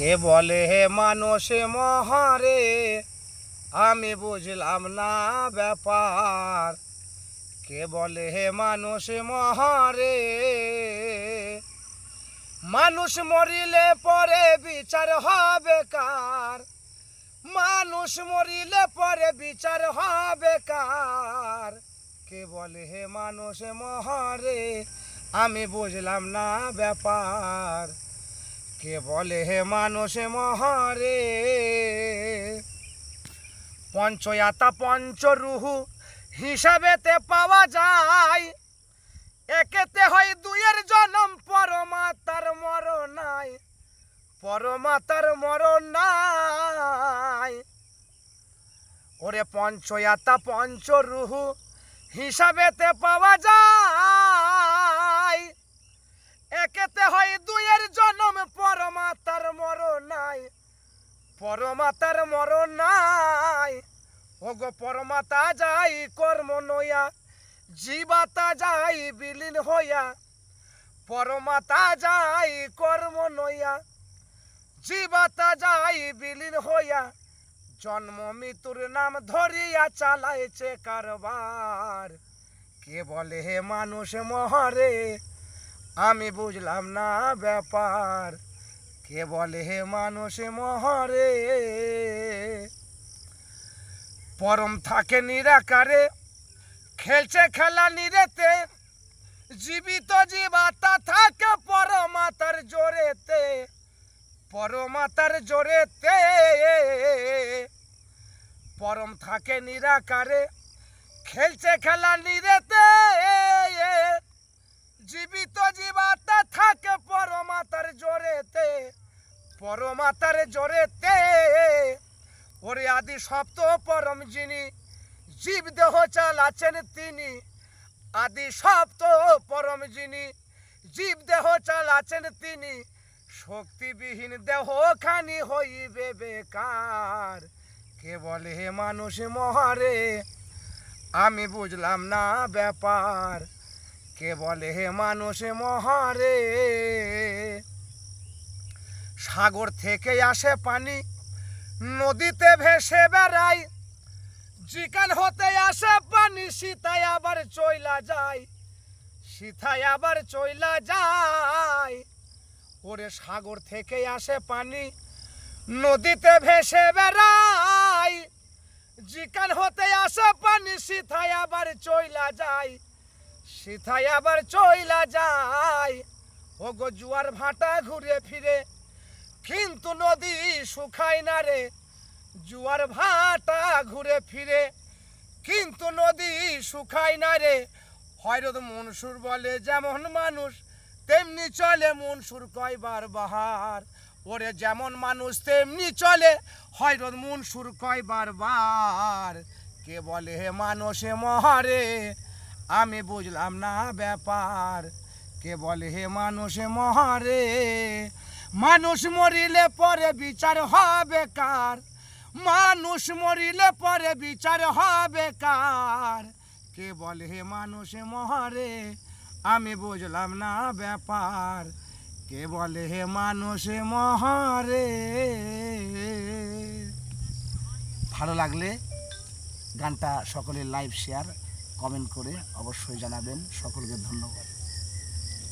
কে বলে, হে মানুষ মহারে, আমি বুঝলাম না ব্যাপার। কে বলে, হে মানুষ মহারে, মানুষ মরিলে পরে বিচার হবে কার? মানুষ মরিলে পরে বিচার হবে কার? কে বলে, হে মানুষ মহারে, আমি বুঝলাম না ব্যাপার। কে বলে হে মানুষ মহারে? পঞ্চয়াতা পঞ্চরুহু হিসাবেতে পাওয়া যায়। একেতে হয় দুইয়ের জনম, পরমাতার মরণ নাই পরমাতার মরণ নাই ওরে পঞ্চয়াতা পঞ্চরুহু হিসাবেতে পাওয়া যায়। একেতে হয় দুইয়ের জনম পরমাতার মরণ নাই পরমাতার মরণ নাই। ওগো পরমাতা যাই কর্ম নয়া, জীবাতা যাই বিলীন হইয়া। পরমাতা যাই কর্ম নয়া, জীবাতা যাই বিলীন হইয়া। জন্ম মৃত্যুর নাম ধরিয়া চালাইছে কারবার। কে বলে হে মানুষ মহারে? আমি বুঝলাম না ব্যাপার। কে বলে হে মানুষ মহারে? পরম থাকে নিরাকারে, খেলছে খেলা নিরেতে, জীবিত জীবাতা থাকে পরমাতার জোরেতে পরমাতার জোরেতে। পরম থাকে নিরাকারে, খেলছে খেলা নিরেতে, জীবিত জীবাতা থাকে পরমাতার পরমাতার জোরেতে। ওরে আদি সপ্ত পরম যিনি, জীব দেহ চালাচ্ছেন তিনি। আদি সপ্ত পরম যিনি, জীব দেহ চালাচ্ছেন তিনি। শক্তিবিহীন দেহ খানি হইবে বেকার। কে বলে হে মানুষ মহারে? আমি বুঝলাম না ব্যাপার। কে বলে হে মানুষ মহারে? সাগর থেকে আসে পানি, নদীতে ভেসে বেড়ায় জিকান হতে আসে পানি, সীতায় আবার চইলা যায় সীতায় আবার চইলা যায় ওরে সাগর থেকে আসে পানি, নদীতে ভেসে বেড়ায় জিকান হতে আসে পানি, সীতায় আবার চইলা যায় সীতায় আবার চইলা যায় ও গো জুয়ার ভাটা ঘুরে ফিরে কিন্তু নদী শুকায় না রে। জুয়ার ভাটা ঘুরে ফিরে, কিন্তু নদী শুকায় না রে। হয়রত মনসুর বলে যেমন মানুষ, তেমনি চলে মনসুর কয়বার বাহার। ওরে যেমন মানুষ, তেমনি চলে হয়রত মনসুর কয়বার বার কে বলে হে মানুষে মহারে, আমি বুঝলাম না ব্যাপার। কে বলে হে মানুষে মহারে মানুষ মরিলে পরে বিচার হবে কার? মানুষ মরিলে পরে বিচার হবে কার? কে বলে হে মানুষ মহারে? আমি বুঝলাম না ব্যাপার। কে বলে হে মানুষে মহারে? ভালো লাগলে গানটা সকলে লাইভ শেয়ার কমেন্ট করে অবশ্যই জানাবেন। সকলকে ধন্যবাদ।